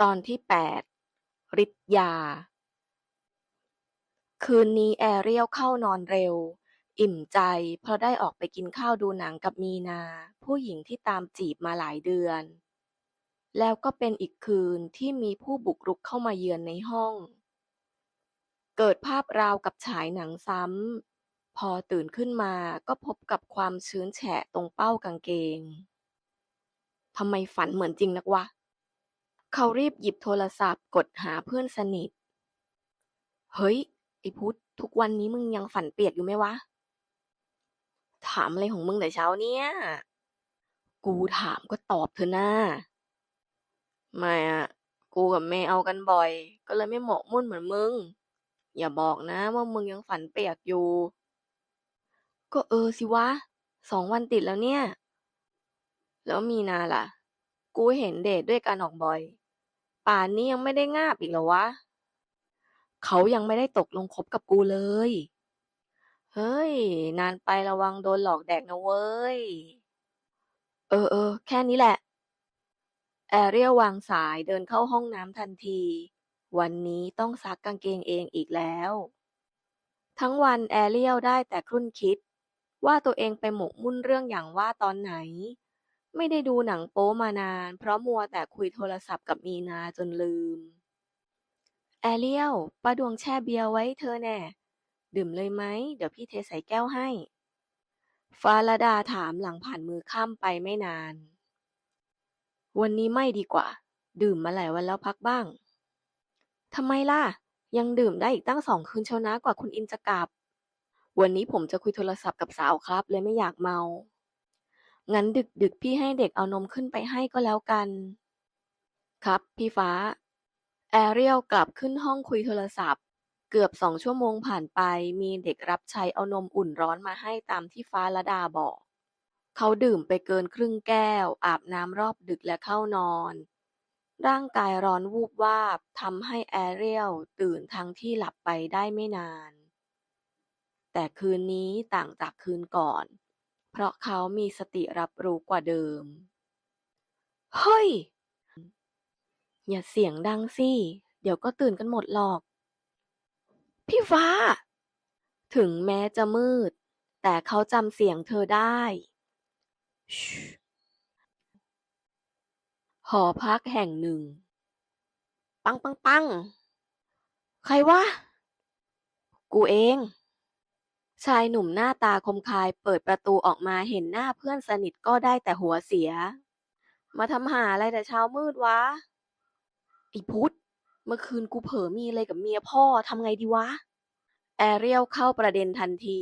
ตอนที่แปด ฤทธิ์ยา คืนนี้แอเรียลเข้านอนเร็ว อิ่มใจเพราะได้ออกไปกินข้าวดูหนังกับมีนา ผู้หญิงที่ตามจีบมาหลายเดือน แล้วก็เป็นอีกคืนที่มีผู้บุกรุกเข้ามาเยือนในห้อง เกิดภาพราวกับฉายหนังซ้ำ พอตื่นขึ้นมาก็พบกับความชื้นแฉะตรงเป้ากางเกงทำไมฝันเหมือนจริงนักวะ เขารีบหยิบโทรศัพท์กดหาเพื่อนสนิท เฮ้ย ไอ้พุธทุกวันนี้มึงยังฝันเปียกอยู่ไหมวะ ถามอะไรของมึงแต่เช้าเนี่ย กูถามก็ตอบเถอะนะไม่อะกูกับเมย์เอากันบ่อย ก็เลยไม่หมกมุ่นเหมือนมึง อย่าบอกนะว่ามึงยังฝันเปียกอยู่ ก็เออสิวะ สองวันติดแล้วเนี่ย แล้วมีนาล่ะ กูเห็นเดทด้วยกันออกบ่อย ป่านนี้ยังไม่ได้งาบอีกเหรอวะ เขายังไม่ได้ตกลงคบกับกูเลย เฮ้ย นานไประวังโดนหลอกแดกนะเว้ย เออเออแค่นี้แหละ แอเรียวางสายเดินเข้าห้องน้ำทันที วันนี้ต้องซักกางเกงเองอีกแล้ว ทั้งวันแอเรียลได้แต่ครุ่นคิด ว่าตัวเองไปหมกมุ่นเรื่องอย่างว่าตอนไหน ไม่ได้ดูหนังโป๊มานาน เพราะมัวแต่คุยโทรศัพท์กับมีนาจนลืม แอเรียลป้าดวงแช่เบียร์ไว้เธอแน่ ดื่มเลยไหม เดี๋ยวพี่เทใส่แก้วให้ ฟาลดาถามหลังผ่านมือข้ามไปไม่นาน วันนี้ไม่ดีกว่า ดื่มมาหลายวันแล้วพักบ้างทำไมล่ะ ยังดื่มได้อีกตั้งสองคืนเชียวนะกว่าคุณอินจะกลับ วันนี้ผมจะคุยโทรศัพท์กับสาวครับ เลยไม่อยากเมา งั้นดึกดึกพี่ให้เด็กเอานมขึ้นไปให้ก็แล้วกัน ครับพี่ฟ้า แอเรียลกลับขึ้นห้องคุยโทรศัพท์ เกือบสองชั่วโมงผ่านไป มีเด็กรับใช้เอานมอุ่นร้อนมาให้ตามที่ฟ้าละดาบอก เขาดื่มไปเกินครึ่งแก้ว อาบน้ำรอบดึกและเข้านอน ร่างกายร้อนวูบวาบทำให้แอเรียลตื่นทั้งที่หลับไปได้ไม่นาน แต่คืนนี้ต่างจากคืนก่อน เพราะเขามีสติรับรู้กว่าเดิม เฮ้ย อย่าเสียงดังสิ เดี๋ยวก็ตื่นกันหมดหรอก พี่ฟ้า ถึงแม้จะมืด แต่เขาจำเสียงเธอได้ หอพักแห่งหนึ่ง ปังปังปัง ใครวะ กูเอง ชายหนุ่มหน้าตาคมคายเปิดประตูออกมาเห็นหน้าเพื่อนสนิทก็ได้แต่หัวเสีย มาทำหาอะไรแต่เช้ามืดวะไอ้พุทธเมื่อคืนกูเผลอมีอะไรกับเมียพ่อทำไงดีวะ แอเรียลเข้าประเด็นทันที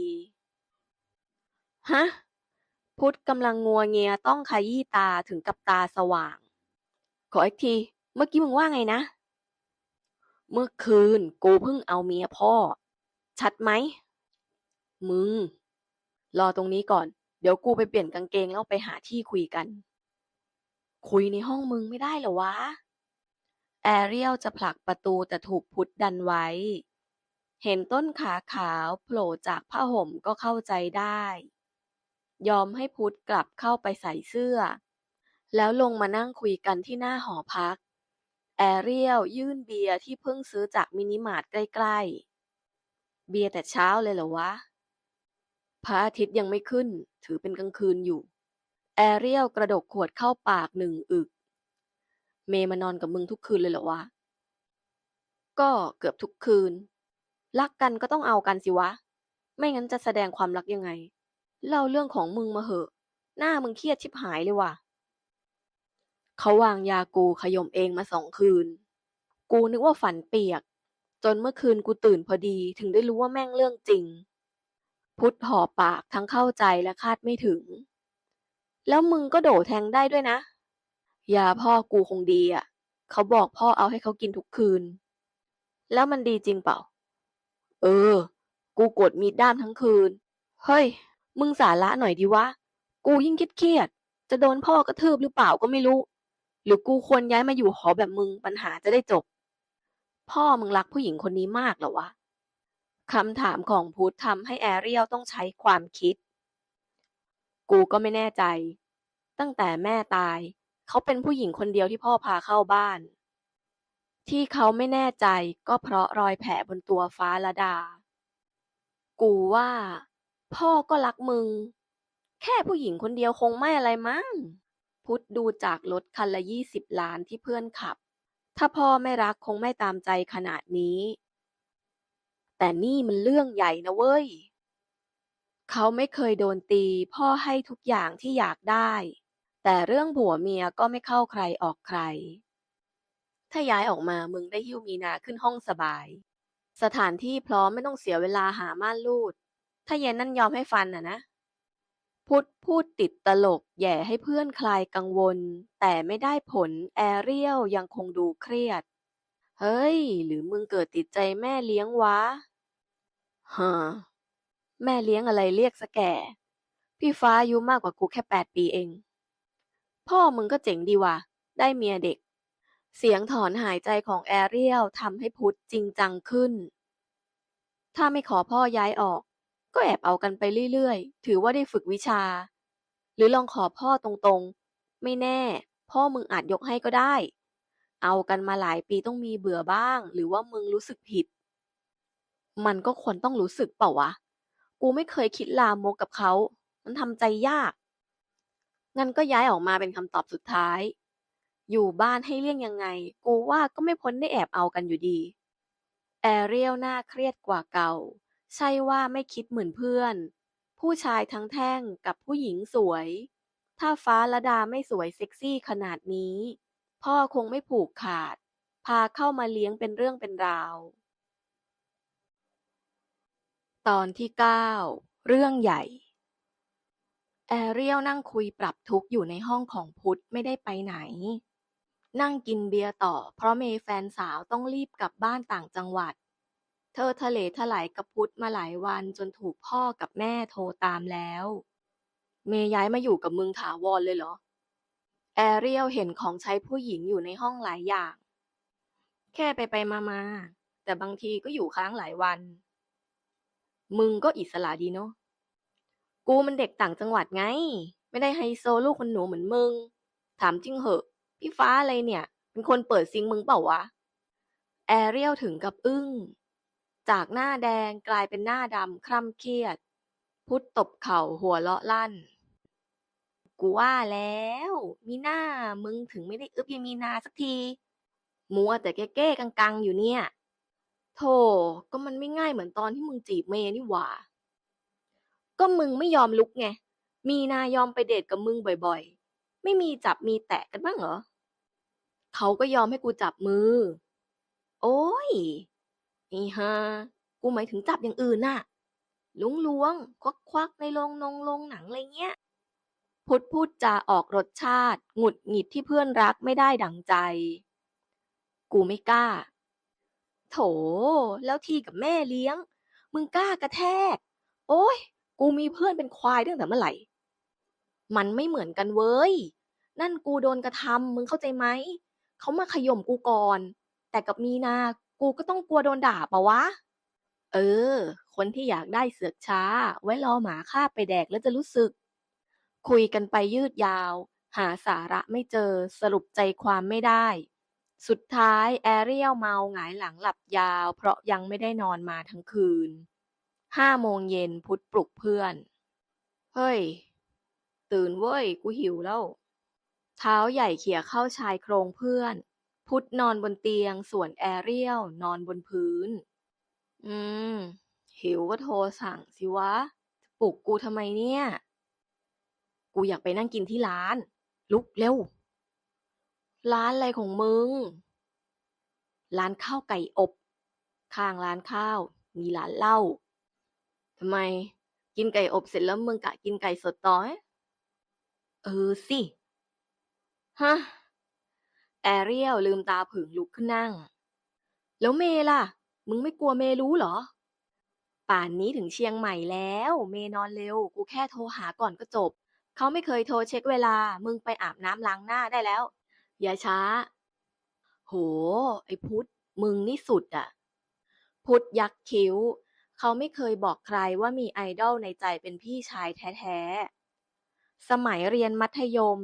ฮะ พุทธกำลังงัวเงียต้องขยี้ตาถึงกับตาสว่าง ขออีกที เมื่อกี้มึงว่าไงนะ เมื่อคืนกูเพิ่งเอาเมียพ่อ ชัดไหม มึง รอตรงนี้ก่อน เดี๋ยวกูไปเปลี่ยนกางเกงแล้วไปหาที่คุยกัน คุยในห้องมึงไม่ได้เหรอวะ แอเรียลจะผลักประตูแต่ถูกพุทธดันไว้ เห็นต้นขาขาวโผล่จากผ้าห่มก็เข้าใจได้ ยอมให้พุทธกลับเข้าไปใส่เสื้อ แล้วลงมานั่งคุยกันที่หน้าหอพัก แอเรียลยื่นเบียร์ที่เพิ่งซื้อจากมินิมาร์ทใกล้ๆเบียร์แต่เช้าเลยเหรอวะ พระอาทิตย์ยังไม่ขึ้น ถือเป็นกลางคืนอยู่ แอเรียลกระดกขวดเข้าปากหนึ่งอึก เมย์มานอนกับมึงทุกคืนเลยเหรอวะ ก็เกือบทุกคืน รักกันก็ต้องเอากันสิวะ ไม่งั้นจะแสดงความรักยังไง เล่าเรื่องของมึงมาเหอะ หน้ามึงเครียดชิบหายเลยว่ะ เขาวางยากูขยมเองมาสองคืน กูนึกว่าฝันเปียก จนเมื่อคืนกูตื่นพอดีถึงได้รู้ว่าแม่งเรื่องจริง พุทธหอปากทั้งเข้าใจและคาดไม่ถึง แล้วมึงก็โดดแทงได้ด้วยนะ ยาพ่อกูคงดีอะ เขาบอกพ่อเอาให้เขากินทุกคืน แล้วมันดีจริงเปล่า เออ กูกดมีดด้ามทั้งคืน เฮ้ย มึงสาระหน่อยดีวะ กูยิ่งคิดเครียด จะโดนพ่อกระทืบหรือเปล่าก็ไม่รู้ หรือกูควรย้ายมาอยู่หอแบบมึงปัญหาจะได้จบ พ่อมึงรักผู้หญิงคนนี้มากเหรอวะ คำถามของพุทธทำให้แอเรียลต้องใช้ความคิด กูก็ไม่แน่ใจ ตั้งแต่แม่ตาย เขาเป็นผู้หญิงคนเดียวที่พ่อพาเข้าบ้าน ที่เขาไม่แน่ใจก็เพราะรอยแผลบนตัวฟ้าละดา กูว่า พ่อก็รักมึง แค่ผู้หญิงคนเดียวคงไม่อะไรมั้ง พุทธดูจากรถคันละยี่สิบล้านที่เพื่อนขับ ถ้าพ่อไม่รักคงไม่ตามใจขนาดนี้ แต่นี่มันเรื่องใหญ่นะเว้ย เขาไม่เคยโดนตี พ่อให้ทุกอย่างที่อยากได้ แต่เรื่องผัวเมียก็ไม่เข้าใครออกใคร ถ้าย้ายออกมามึงได้หิ้วมีนาขึ้นห้องสบาย สถานที่พร้อมไม่ต้องเสียเวลาหาม่านรูด ถ้าเย็นนั่นยอมให้ฟันอะนะพุทธพูดติดตลกแย่ให้เพื่อนคลายกังวล แต่ไม่ได้ผลแอเรียลยังคงดูเครียด เฮ้ย หรือมึงเกิดติดใจแม่เลี้ยงวะ ฮะแม่เลี้ยงอะไรเรียกสแก่ พี่ฟ้าอายุมากกว่ากูแค่แปดปีเอง พ่อมึงก็เจ๋งดีว่ะ ได้เมียเด็ก เสียงถอนหายใจของแอเรียลทำให้พุทธจริงจังขึ้น ถ้าไม่ขอพ่อย้ายออก ก็แอบเอากันไปเรื่อยๆ ถือว่าได้ฝึกวิชา หรือลองขอพ่อตรงๆ ไม่แน่ พ่อมึงอาจยกให้ก็ได้ เอากันมาหลายปีต้องมีเบื่อบ้าง หรือว่ามึงรู้สึกผิด มันก็ควรต้องรู้สึกเปล่าวะ กูไม่เคยคิดลามกกับเขา มันทำใจยาก งั้นก็ย้ายออกมาเป็นคำตอบสุดท้าย อยู่บ้านให้เลี่ยงยังไง กูว่าก็ไม่พ้นได้แอบเอากันอยู่ดี แอเรียลหน้าเครียดกว่าเก่า ใช่ว่าไม่คิดเหมือนเพื่อน ผู้ชายทั้งแท่งกับผู้หญิงสวย ถ้าฟ้าละดาไม่สวยเซ็กซี่ขนาดนี้ พ่อคงไม่ผูกขาด พาเข้ามาเลี้ยงเป็นเรื่องเป็นราว ตอนที่เก้าเรื่องใหญ่ แอเรียลนั่งคุยปรับทุกข์อยู่ในห้องของพุทธไม่ได้ไปไหน นั่งกินเบียร์ต่อ เพราะเมย์แฟนสาวต้องรีบกลับบ้านต่างจังหวัด เธอทะเลถลายกับพุทธมาหลายวันจนถูกพ่อกับแม่โทรตามแล้ว เมย์ย้ายมาอยู่กับมึงถาวรเลยเหรอ แอเรียลเห็นของใช้ผู้หญิงอยู่ในห้องหลายอย่าง แค่ไปไปมามาแต่บางทีก็อยู่ค้างหลายวัน มึงก็อิสระดีเนาะ กูมันเด็กต่างจังหวัดไง ไม่ได้ไฮโซลูกคนหนูเหมือนมึง ถามจริงเหอะ พี่ฟ้าอะไรเนี่ย เป็นคนเปิดซิงมึงเปล่าวะ แอเรียลถึงกับอึ้ง จากหน้าแดงกลายเป็นหน้าดำคร่ำเครียด พุทธตบเข่าหัวเลาะลั่น กูว่าแล้ว มีหน้ามึงถึงไม่ได้อึบยายมีนาสักที มัวแต่แก้ๆกังๆ อยู่เนี่ย โธ่ก็มันไม่ง่ายเหมือนตอนที่มึงจีบเมย์นี่หว่า ก็มึงไม่ยอมลุกไง มีนายอมไปเดทกับมึงบ่อยๆ ไม่มีจับมีแตะกันบ้างเหรอ เขาก็ยอมให้กูจับมือ โอ้ยไอ้ฮากูหมายถึงจับอย่างอื่นน่ะลุงลวงควักควักๆในโรงนงโรงหนังอะไรเงี้ย พุทธพูดจาออกรสชาติ หงุดหงิดที่เพื่อนรักไม่ได้ดังใจ กูไม่กล้า โถ แล้วทีกับแม่เลี้ยง มึงกล้ากระแทก โอ้ย กูมีเพื่อนเป็นควายตั้งแต่เมื่อไหร่ มันไม่เหมือนกันเว้ย นั่นกูโดนกระทำมึงเข้าใจไหม เขามาขย่มกูก่อน แต่กับมีนา กูก็ต้องกลัวโดนด่าปะวะ เออ คนที่อยากได้เสือกช้า ไว้รอหมาคาไปแดกแล้วจะรู้สึก คุยกันไปยืดยาว หาสาระไม่เจอ สรุปใจความไม่ได้ สุดท้ายแอเรียลเมาหงายหลังหลับยาว เพราะยังไม่ได้นอนมาทั้งคืนห้าโมงเย็นพุทธปลุกเพื่อน เฮ้ย ตื่นเว้ย กูหิวแล้ว เท้าใหญ่เขี่ยเข้าชายโครงเพื่อน พุทธนอนบนเตียงส่วนแอเรียลนอนบนพื้น อืม หิวก็โทรสั่งสิวะจะปลุกกูทำไมเนี่ย กูอยากไปนั่งกินที่ร้าน ลุกเร็ว ร้านอะไรของมึง ร้านข้าวไก่อบ ข้างร้านข้าว มีร้านเหล้าทำไม กินไก่อบเสร็จแล้วมึงกะกินไก่สดต่อไหมเออสิ ฮะ แอเรียลลืมตาผึ่งลุกขึ้นนั่ง แล้วเมล่ะ มึงไม่กลัวเมรู้เหรอ ป่านนี้ถึงเชียงใหม่แล้ว เมนอนเร็ว กูแค่โทรหาก่อนก็จบ เขาไม่เคยโทรเช็คเวลา มึงไปอาบน้ำล้างหน้าได้แล้ว อย่าช้า โห ไอ้พุทธมึงนี่สุดอะพุทธยักคิ้ว เขาไม่เคยบอกใครว่ามีไอดอลในใจเป็นพี่ชายแท้ๆ สมัยเรียนมัธยม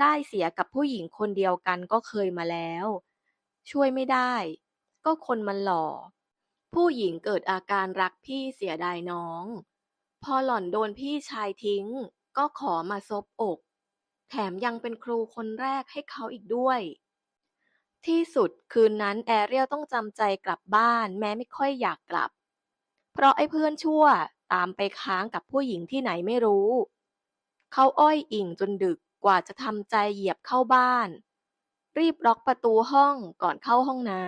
ได้เสียกับผู้หญิงคนเดียวกันก็เคยมาแล้ว ช่วยไม่ได้ ก็คนมันหล่อ ผู้หญิงเกิดอาการรักพี่เสียดายน้อง พอหล่อนโดนพี่ชายทิ้ง ก็ขอมาซบอก แถมยังเป็นครูคนแรกให้เขาอีกด้วย ที่สุดคืนนั้นแอเรียลต้องจำใจกลับบ้านแม้ไม่ค่อยอยากกลับ เพราะไอ้เพื่อนชั่วตามไปค้างกับผู้หญิงที่ไหนไม่รู้ เขาอ้อยอิงจนดึกกว่าจะทำใจเหยียบเข้าบ้าน รีบล็อกประตูห้องก่อนเข้าห้องน้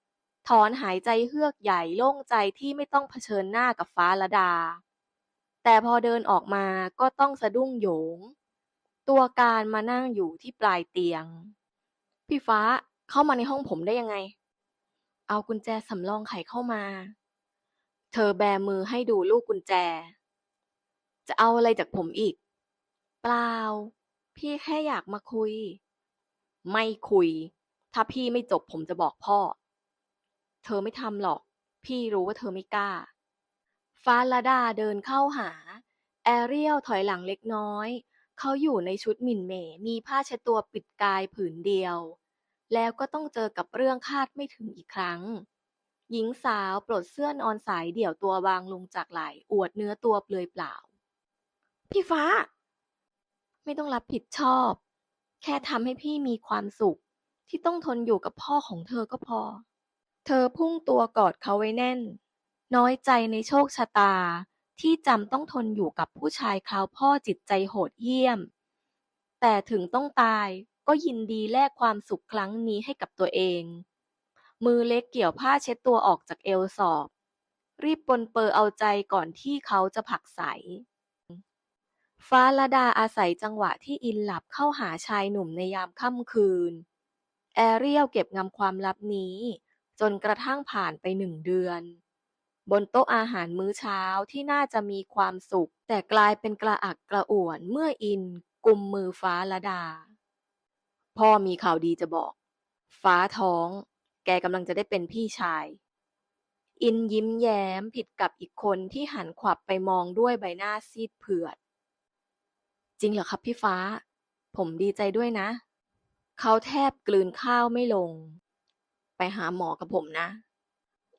ำถอนหายใจเฮือกใหญ่โล่งใจที่ไม่ต้องเผชิญหน้ากับฟ้าละดา แต่พอเดินออกมาก็ต้องสะดุ้งโหยง ตัวการมานั่งอยู่ที่ปลายเตียง พี่ฟ้าเข้ามาในห้องผมได้ยังไง เอากุญแจสำรองไขเข้ามา เธอแบมือให้ดูลูกกุญแจ จะเอาอะไรจากผมอีก เปล่า พี่แค่อยากมาคุย ไม่คุย ถ้าพี่ไม่จบผมจะบอกพ่อ เธอไม่ทำหรอก พี่รู้ว่าเธอไม่กล้า ฟ้าละดาเดินเข้าหา แอเรียลถอยหลังเล็กน้อย เขาอยู่ในชุดหมิ่นเหม่มีผ้าเช็ดตัวปิดกายผืนเดียว แล้วก็ต้องเจอกับเรื่องคาดไม่ถึงอีกครั้ง หญิงสาวปลดเสื้อนอนสายเดี่ยวตัววางลงจากไหล่อวดเนื้อตัวเปลือยเปล่า พี่ฟ้า ไม่ต้องรับผิดชอบ แค่ทำให้พี่มีความสุข ที่ต้องทนอยู่กับพ่อของเธอก็พอ เธอพุ่งตัวกอดเขาไว้แน่น น้อยใจในโชคชะตา ที่จำต้องทนอยู่กับผู้ชายคราวพ่อจิตใจโหดเหี้ยม แต่ถึงต้องตายก็ยินดีแลกความสุขครั้งนี้ให้กับตัวเอง มือเล็กเกี่ยวผ้าเช็ดตัวออกจากเอวสอบ รีบปนเปอเอาใจก่อนที่เขาจะผักใส ฟ้าละดาอาศัยจังหวะที่อินหลับเข้าหาชายหนุ่มในยามค่ำคืน แอเรียลเก็บงำความลับนี้ จนกระทั่งผ่านไปหนึ่งเดือน บนโต๊ะอาหารมื้อเช้าที่น่าจะมีความสุข แต่กลายเป็นกระอักกระอ่วนเมื่ออินกุมมือฟ้าละดา พ่อมีข่าวดีจะบอก ฟ้าท้อง แกกำลังจะได้เป็นพี่ชาย อินยิ้มแย้มผิดกับอีกคนที่หันขวับไปมองด้วยใบหน้าซีดเผือด จริงเหรอครับพี่ฟ้า ผมดีใจด้วยนะ เขาแทบกลืนข้าวไม่ลง ไปหาหมอกับผมนะ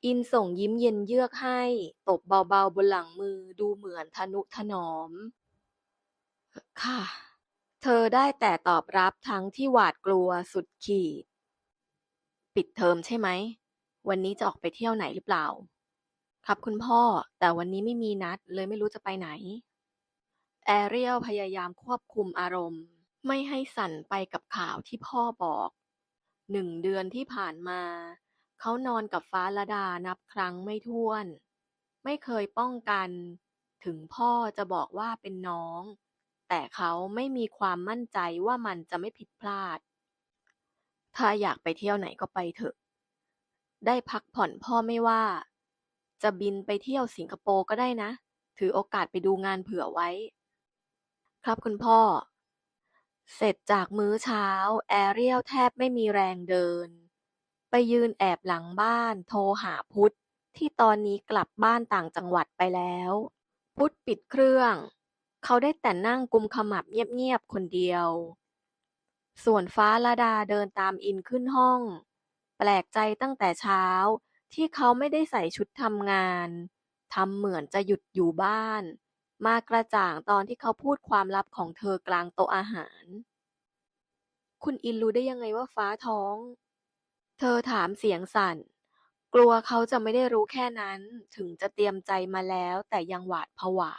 อินส่งยิ้มเย็นเยือกให้ ตบเบาๆบนหลังมือดูเหมือนทนุถนอม ค่ะ เธอได้แต่ตอบรับทั้งที่หวาดกลัวสุดขีด ปิดเทอมใช่ไหม วันนี้จะออกไปเที่ยวไหนหรือเปล่า ครับคุณพ่อ แต่วันนี้ไม่มีนัดเลยไม่รู้จะไปไหน แอเรียลพยายามควบคุมอารมณ์ ไม่ให้สั่นไปกับข่าวที่พ่อบอก หนึ่งเดือนที่ผ่านมา เขานอนกับฟ้าละดานับครั้งไม่ถ้วน ไม่เคยป้องกัน ถึงพ่อจะบอกว่าเป็นน้อง แต่เขาไม่มีความมั่นใจว่ามันจะไม่ผิดพลาด ถ้าอยากไปเที่ยวไหนก็ไปเถอะ ได้พักผ่อนพ่อไม่ว่า จะบินไปเที่ยวสิงคโปร์ก็ได้นะ ถือโอกาสไปดูงานเผื่อไว้ ครับคุณพ่อ เสร็จจากมื้อเช้า แอเรียลแทบไม่มีแรงเดิน ไปยืนแอบหลังบ้านโทรหาพุทธ ที่ตอนนี้กลับบ้านต่างจังหวัดไปแล้ว พุทธปิดเครื่อง เขาได้แต่นั่งกุมขมับเงียบๆคนเดียว ส่วนฟ้าละดาเดินตามอินขึ้นห้อง แปลกใจตั้งแต่เช้าที่เขาไม่ได้ใส่ชุดทำงานทำเหมือนจะหยุดอยู่บ้าน มากระจ่างตอนที่เขาพูดความลับของเธอกลางโต๊ะอาหาร คุณอินรู้ได้ยังไงว่าฟ้าท้อง เธอถามเสียงสั่น กลัวเขาจะไม่ได้รู้แค่นั้น ถึงจะเตรียมใจมาแล้วแต่ยังหวาดผวา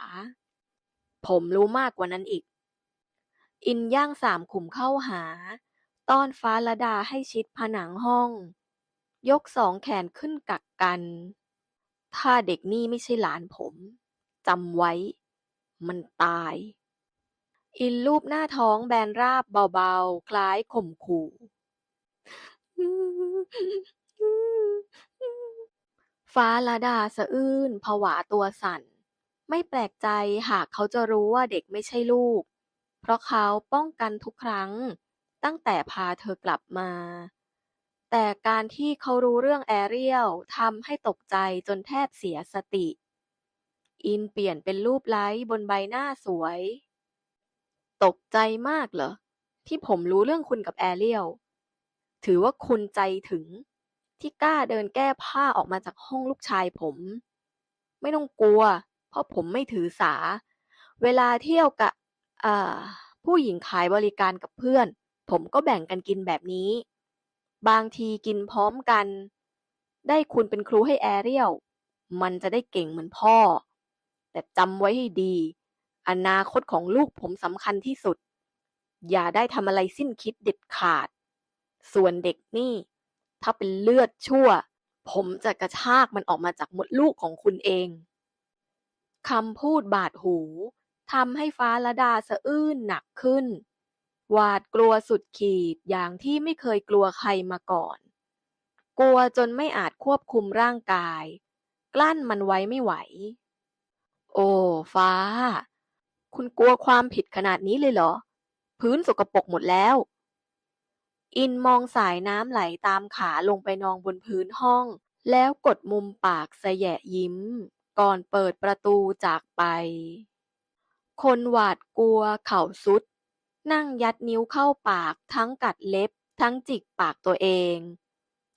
ผมรู้มากกว่านั้นอีก อินย่างสามขุมเข้าหา ต้อนฟ้าละดาให้ชิดผนังห้อง ยกสองแขนขึ้นกักกัน ถ้าเด็กนี่ไม่ใช่หลานผมจำไว้ มันตาย อินลูบหน้าท้องแบนราบเบาๆ คล้ายข่มขู่ ฟ้าละดาสะอื้นผวาตัวสั่น ไม่แปลกใจหากเขาจะรู้ว่าเด็กไม่ใช่ลูก เพราะเขาป้องกันทุกครั้ง ตั้งแต่พาเธอกลับมา แต่การที่เขารู้เรื่องแอเรียลทำให้ตกใจจนแทบเสียสติ อินเปลี่ยนเป็นรูปไล้บนใบหน้าสวย ตกใจมากเหรอ ที่ผมรู้เรื่องคุณกับแอเรียล ถือว่าคุณใจถึง ที่กล้าเดินแก้ผ้าออกมาจากห้องลูกชายผม ไม่ต้องกลัว เพราะผมไม่ถือสา เวลาเที่ยวกับผู้หญิงขายบริการกับเพื่อน ผมก็แบ่งกันกินแบบนี้ บางทีกินพร้อมกัน ได้คุณเป็นครูให้แอเรียลมันจะได้เก่งเหมือนพ่อ แต่จำไว้ให้ดี อนาคตของลูกผมสำคัญที่สุด อย่าได้ทำอะไรสิ้นคิดเด็ดขาด ส่วนเด็กนี่ ถ้าเป็นเลือดชั่ว ผมจะกระชากมันออกมาจากมดลูกของคุณเองคำพูดบาดหูทำให้ฟ้าละดาสะอื้นหนักขึ้น หวาดกลัวสุดขีดอย่างที่ไม่เคยกลัวใครมาก่อน กลัวจนไม่อาจควบคุมร่างกาย กลั้นมันไว้ไม่ไหว โอ้ฟ้า คุณกลัวความผิดขนาดนี้เลยเหรอ พื้นสกปรกหมดแล้ว อินมองสายน้ำไหลตามขาลงไปนองบนพื้นห้อง แล้วกดมุมปากสแยะยิ้ม ก่อนเปิดประตูจากไป คนหวาดกลัวเข่าสุด นั่งยัดนิ้วเข้าปากทั้งกัดเล็บทั้งจิกปากตัวเอง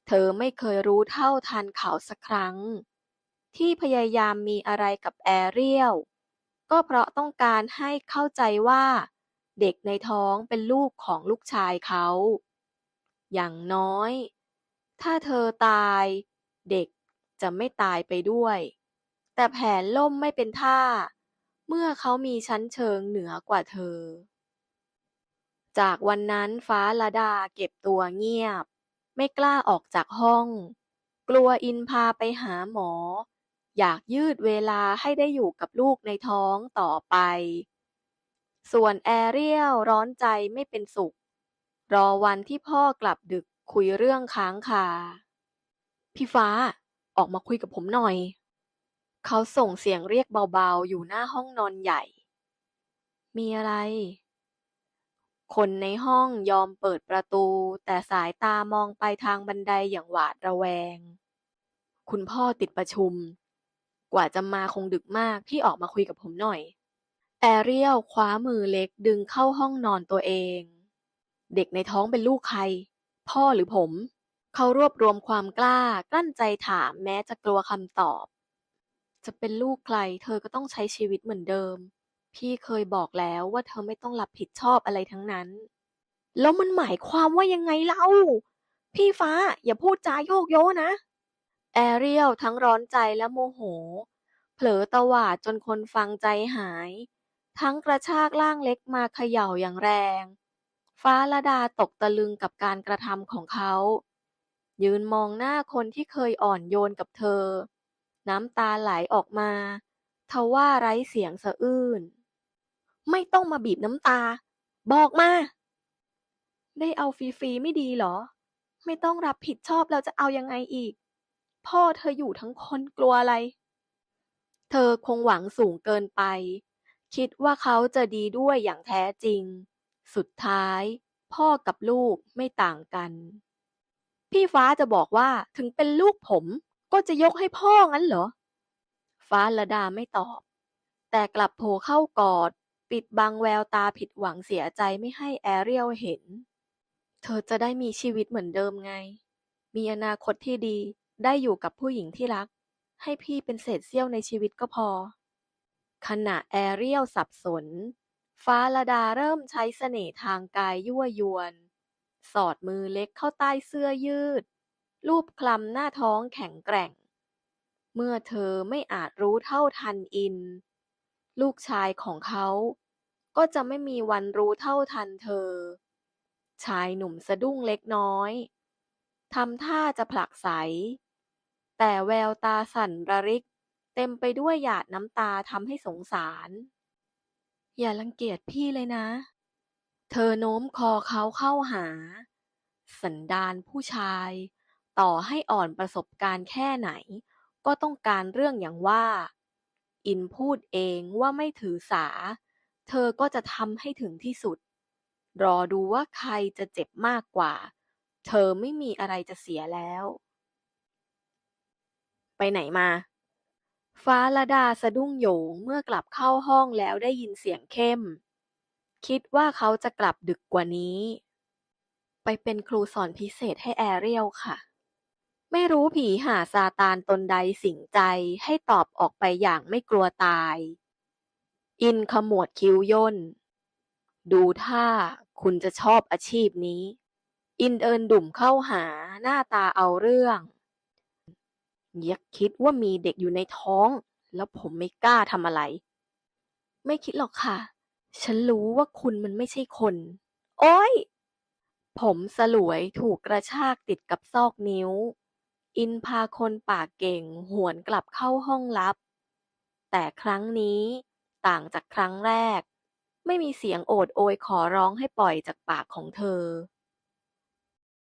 เธอไม่เคยรู้เท่าทันเขาสักครั้ง ที่พยายามมีอะไรกับแอเรียลก็เพราะต้องการให้เข้าใจว่า เด็กในท้องเป็นลูกของลูกชายเขา อย่างน้อย ถ้าเธอตาย เด็กจะไม่ตายไปด้วย แต่แผนล่มไม่เป็นท่า เมื่อเขามีชั้นเชิงเหนือกว่าเธอ จากวันนั้นฟ้าละดาเก็บตัวเงียบ ไม่กล้าออกจากห้อง กลัวอินพาไปหาหมอ อยากยืดเวลาให้ได้อยู่กับลูกในท้องต่อไป ส่วนแอเรียลร้อนใจไม่เป็นสุข รอวันที่พ่อกลับดึกคุยเรื่องค้างคา พี่ฟ้า ออกมาคุยกับผมหน่อย เขาส่งเสียงเรียกเบาๆ อยู่หน้าห้องนอนใหญ่ มีอะไร คนในห้องยอมเปิดประตู แต่สายตามองไปทางบันไดอย่างหวาดระแวง คุณพ่อติดประชุม กว่าจะมาคงดึกมากพี่ออกมาคุยกับผมหน่อย แอเรียลคว้ามือเล็กดึงเข้าห้องนอนตัวเอง เด็กในท้องเป็นลูกใคร พ่อหรือผม เขารวบรวมความกล้ากลั้นใจถามแม้จะกลัวคำตอบ จะเป็นลูกใคร เธอก็ต้องใช้ชีวิตเหมือนเดิม พี่เคยบอกแล้วว่าเธอไม่ต้องรับผิดชอบอะไรทั้งนั้น แล้วมันหมายความว่ายังไงเล่า พี่ฟ้าอย่าพูดจาโยกโยนะ แอเรียลทั้งร้อนใจและโมโห เผลอตวาดจนคนฟังใจหาย ทั้งกระชากร่างเล็กมาเขย่าอย่างแรง ฟ้าละดาตกตะลึงกับการกระทำของเขา ยืนมองหน้าคนที่เคยอ่อนโยนกับเธอ น้ำตาไหลออกมาทว่าไร้เสียงสะอื้น ไม่ต้องมาบีบน้ำตา บอกมา ได้เอาฟรีๆไม่ดีเหรอ ไม่ต้องรับผิดชอบแล้วจะเอายังไงอีก พ่อเธออยู่ทั้งคนกลัวอะไร เธอคงหวังสูงเกินไป คิดว่าเขาจะดีด้วยอย่างแท้จริง สุดท้าย พ่อกับลูกไม่ต่างกัน พี่ฟ้าจะบอกว่าถึงเป็นลูกผมก็จะยกให้พ่องั้นเหรอ ฟ้าละดาไม่ตอบ แต่กลับโผล่เข้ากอด ปิดบังแววตาผิดหวังเสียใจไม่ให้แอเรียลเห็น เธอจะได้มีชีวิตเหมือนเดิมไง มีอนาคตที่ดีได้อยู่กับผู้หญิงที่รัก ให้พี่เป็นเศษเสี้ยวในชีวิตก็พอขณะแอเรียลสับสน ฟ้าละดาเริ่มใช้เสน่ห์ทางกายยั่วยวน สอดมือเล็กเข้าใต้เสื้อยืด รูปคลำหน้าท้องแข็งแกร่ง เมื่อเธอไม่อาจรู้เท่าทันอิน ลูกชายของเขาก็จะไม่มีวันรู้เท่าทันเธอ ชายหนุ่มสะดุ้งเล็กน้อยทำท่าจะผลักไส แต่แววตาสั่นระริก เต็มไปด้วยหยาดน้ำตาทำให้สงสาร อย่ารังเกียจพี่เลยนะ เธอโน้มคอเขาเข้าหา สันดานผู้ชาย ต่อให้อ่อนประสบการณ์แค่ไหน ก็ต้องการเรื่องอย่างว่า อินพูดเองว่าไม่ถือสา เธอก็จะทำให้ถึงที่สุด รอดูว่าใครจะเจ็บมากกว่า เธอไม่มีอะไรจะเสียแล้ว ไปไหนมา ฟ้าละดาสะดุ้งโหยงเมื่อกลับเข้าห้องแล้วได้ยินเสียงเข้ม คิดว่าเขาจะกลับดึกกว่านี้ ไปเป็นครูสอนพิเศษให้แอเรียลค่ะ ไม่รู้ผีหาซาตานตนใดสิงใจให้ตอบออกไปอย่างไม่กลัวตาย อินขมวดคิ้วย่น ดูท่าคุณจะชอบอาชีพนี้ อินเดินดุ่มเข้าหาหน้าตาเอาเรื่อง ยักคิดว่ามีเด็กอยู่ในท้อง แล้วผมไม่กล้าทำอะไร ไม่คิดหรอกค่ะ ฉันรู้ว่าคุณมันไม่ใช่คน โอ๊ยผมสลวยถูกกระชากติดกับซอกนิ้ว อินพาคนปากเก่ง หวนกลับเข้าห้องลับ แต่ครั้งนี้ต่างจากครั้งแรก ไม่มีเสียงโอดโอยขอร้องให้ปล่อยจากปากของเธอ